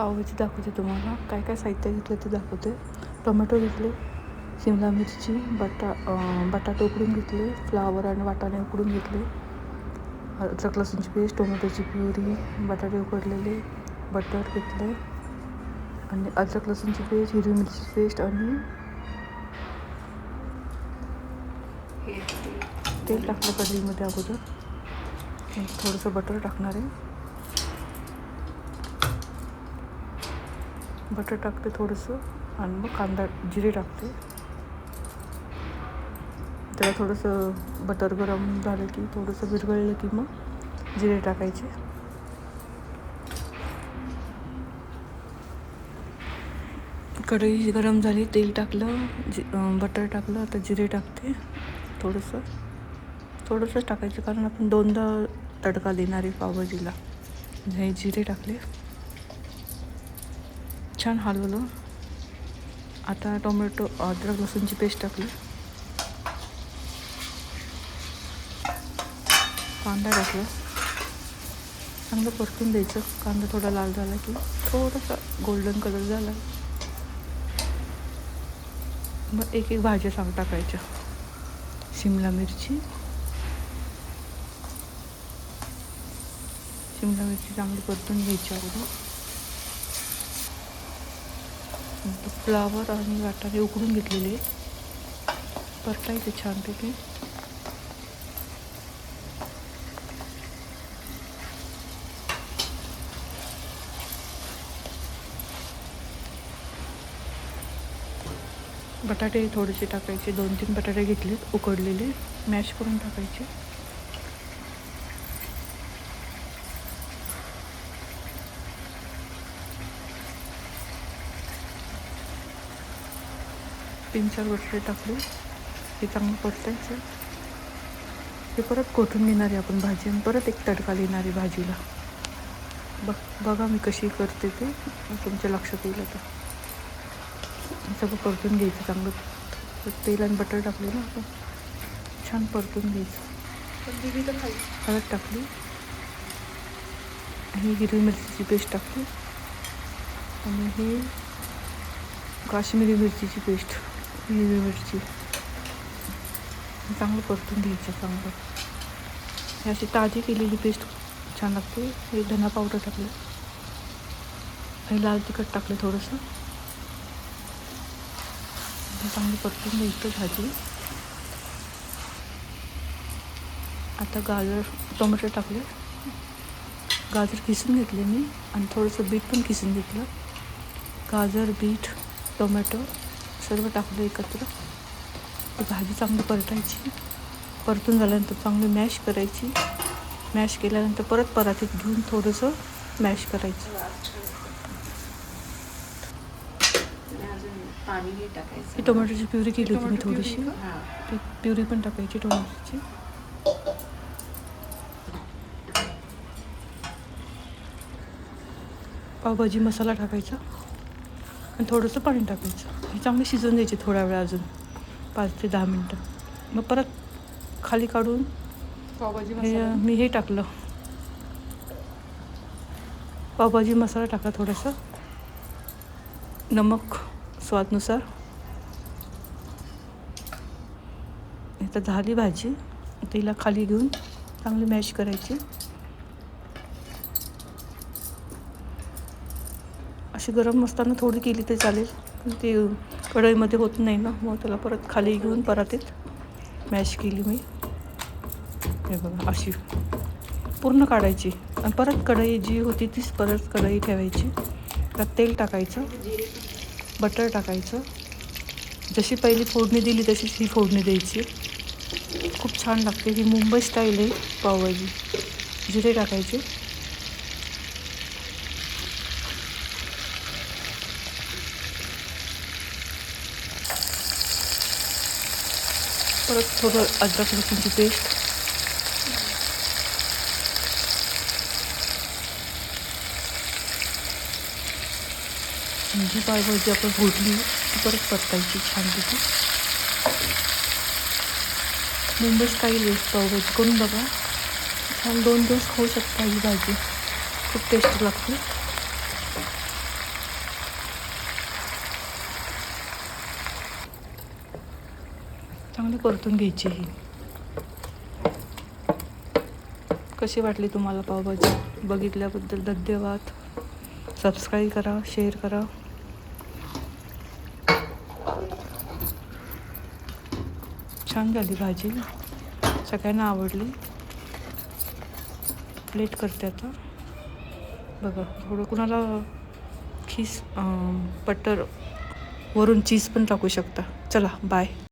पावभाजी दाखवते तुम्हाला. काय काय साहित्य घेतलं ते दाखवते. टोमॅटो घेतले शिमला मिरची बटा बटाटे उकडून घेतले फ्लावर आणि वाटाणे उकडून घेतले. अद्रक लसूणची पेस्ट टोमॅटोची प्युरी बटाटे उकडलेले बटर घेतले. आणि अद्रक लसूणची पेस्ट हिरवी मिरची पेस्ट आणि तेल टाकलं कढईमध्ये अगोदर. थोडंसं बटर टाकणार आहे. बटर टाकते थोडंसं आणि मग कांदा जिरे टाकते. त्याला थोडंसं बटर गरम झालं की थोडंसं विरघळलं की मग जिरे टाकायचे. कढई गरम झाली तेल टाकलं जि बटर टाकलं आता जिरे टाकते. थोडंसं थोडंसंच टाकायचं कारण आपण दोनदा तडका देणार आहे पावभाजीला. हे जिरे टाकले. छान हलवलं. आता टोमॅटो अद्रक लसूणची पेस्ट टाकली. कांदा टाकला. चांगलं परतून द्यायचं. कांदा थोडा लाल झाला की थोडासा गोल्डन कलर झाला. मग एक एक भाज्या सांग टाकायच्या. शिमला मिरची. शिमला मिरची चांगली परतून घ्यायची अगोदर. फ्लावर आणि वाटाणे उकडून घेतलेले परतायचे छानपैकी. बटाटे थोडेसे टाकायचे. दोन तीन बटाटे घेतले उकडलेले. मॅश करून टाकायचे. तीन चार बटाटे टाकले. हे चांगलं परतायचं हे परत कोठून घेणार आहे आपण भाजी आणि परत एक तडका देणार आहे भाजीला. बघ बघा मी कशी करते ते. तुमच्या लक्षात येईल आता. सगळं परतून घ्यायचं चांगलं. तेल आणि बटर टाकले ना आपण. छान परतून घ्यायचं. हळद टाकली. आणि हिरवी मिरचीची पेस्ट टाकली. आणि हे काश्मीरी मिरचीची पेस्ट. हिरवी मिरची चांगलं परतून घ्यायचं चांगलं. हे अशी ताजी केलेली पेस्ट छान लागते. हे धना पावडर टाकलं. आणि लाल तिखट टाकलं थोडंसं. चांगलं चांगली परतून घ्यायचं भाजी. आता गाजर टोमॅटो टाकले. गाजर किसून घेतले मी. आणि थोडंसं बीट पण किसून घेतलं. गाजर बीट टोमॅटो. सर्व टाकलं एकत्र. ती भाजी चांगली परतायची. परतून झाल्यानंतर चांगली मॅश करायची. मॅश केल्यानंतर परत परातीत घेऊन थोडंसं मॅश करायचं. हे टाकायचं टोमॅटोची प्युरी केली होती मी थोडीशी. ती प्युरी पण टाकायची टोमॅटोची. पावभाजी मसाला टाकायचा. आणि थोडंसं पाणी टाकायचं. हे चांगली शिजवून द्यायची थोडा वेळ अजून पाच ते दहा मिनटं. मग परत खाली काढून हे मी हे टाकलं. पावभाजी मसाला टाकला थोडासा. नमक स्वादनुसार. आता झाली भाजी. तिला खाली घेऊन चांगली मॅश करायची. अशी गरम असताना थोडी केली तरी चालेल. पण ती कढईमध्ये होत नाही ना मग त्याला परत खाली घेऊन परातीत मॅश केली मी. हे बघा अशी पूर्ण काढायची. आणि परत कढई जी होती तीच परत कढई ठेवायची. त्यात तेल टाकायचं बटर टाकायचं. जशी पहिली फोडणी दिली तशीच ही फोडणी द्यायची. खूप छान लागते. ही मुंबई स्टाईल आहे पावभाजी. जिरे टाकायचे. परत थोडं अद्रक लसूणची पेस्ट जी पावभाजी आपण फोडली ती परत परतायची छानपैकी मुंबई स्टाईल लेस पावभाजी करून बघा. छान दोन दिवस खाऊ शकता ही भाजी. खूप टेस्ट लागते. परतून घ्यायची ही. कशी वाटली तुम्हाला पावभाजी? बघितल्याबद्दल धन्यवाद. सबस्क्राईब करा शेअर करा. छान झाली भाजी. सगळ्यांना आवडली. प्लेट करते आता. बघा थोडं कुणाला खीस बटर वरून चीज पण टाकू शकता. चला बाय